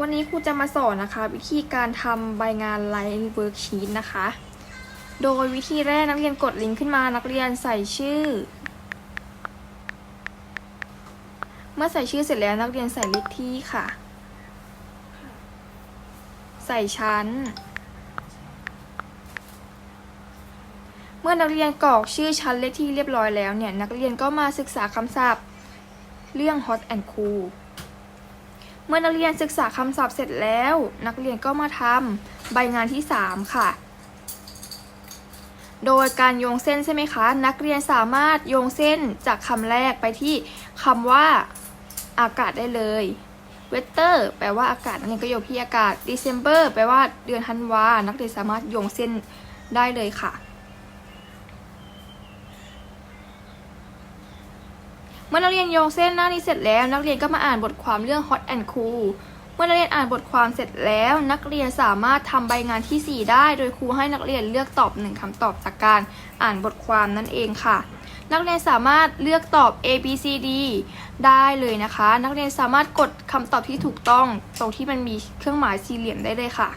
วันนี้ครูจะมาสอนนะคะ วิธีการทำใบงานไลน์เวิร์กชีตนะคะ โดยวิธีแรกนักเรียนกดลิงก์ขึ้นมานักเรียนใส่ชื่อ เมื่อใส่ชื่อเสร็จแล้วนักเรียนใส่เลขที่ค่ะ ใส่ชั้น เมื่อนักเรียนกรอกชื่อชั้นเลขที่เรียบร้อยแล้วเนี่ยนักเรียนก็มาศึกษาคำศัพท์ เรื่อง hot and cool เมื่อนักเรียนศึกษาคำศัพท์เสร็จแล้ว นักเรียนก็มาทำใบงานที่ 3 ค่ะ โดยการโยงเส้นใช่ไหมคะ นักเรียนสามารถโยงเส้นจากคำแรกไปที่คำว่าอากาศได้เลย weather แปลว่าอากาศนักเรียนก็โยงที่อากาศ December แปลว่าเดือนธันวา นักเรียนสามารถโยงเส้นได้เลยค่ะ เมื่อนักเรียนโยงเส้นหน้านี้เสร็จแล้ว นักเรียนก็มาอ่านบทความเรื่อง hot and cool เมื่อนักเรียนอ่านบทความเสร็จแล้ว นักเรียนสามารถทำใบงานที่ 4 ได้ โดยครูให้นักเรียนเลือกตอบหนึ่งคำตอบจากการอ่านบทความนั่นเองค่ะ นักเรียนสามารถเลือกตอบ A B C D ได้เลยนะคะ นักเรียนสามารถกดคำตอบที่ถูกต้อง ตรงที่มันมีเครื่องหมายสี่เหลี่ยมได้เลยค่ะ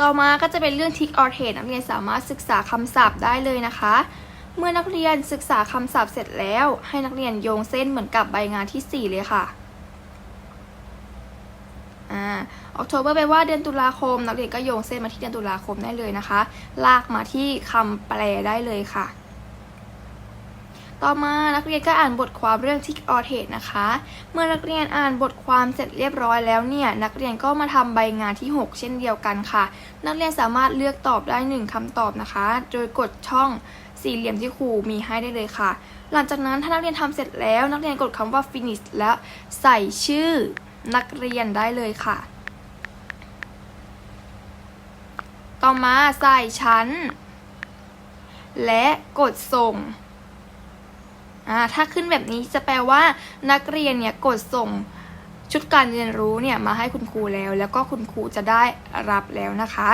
ต่อมาก็จะเป็นเรื่อง tick or take นักเรียนสามารถศึกษาคำศัพท์ได้เลยนะคะ เมื่อนักเรียนศึกษาคำศัพท์เสร็จแล้ว ให้นักเรียนโยงเส้นเหมือนกับใบงานที่ 4 เลยค่ะอ่าออกโทเบอร์แปลว่าเดือนตุลาคม นักเรียนก็โยงเส้นมาที่เดือนตุลาคมได้เลยนะคะ ลากมาที่คำแปลได้เลยค่ะ ต่อมานักเรียนก็อ่านบทความเรื่อง tick or take นะคะ เมื่อนักเรียนอ่านบทความเสร็จเรียบร้อยแล้วเนี่ยนักเรียนก็มาทำใบงานที่ 6 เช่นเดียวกันค่ะ นักเรียนสามารถเลือกตอบได้ 1คำตอบนะคะ โดยกดช่องสี่เหลี่ยมที่ครูมีให้ได้เลยค่ะ หลังจากนั้นถ้านักเรียนทำเสร็จแล้วนักเรียนกดคำว่า finish แล้วใส่ชื่อนักเรียนได้เลยค่ะ ต่อมาใส่ชั้น และกดส่ง อ่าถ้าขึ้นแบบนี้จะแปลว่านักเรียนเนี่ยกดส่งชุดการเรียนรู้เนี่ยมาให้คุณครูแล้ว แล้วก็คุณครูจะได้รับแล้วนะคะ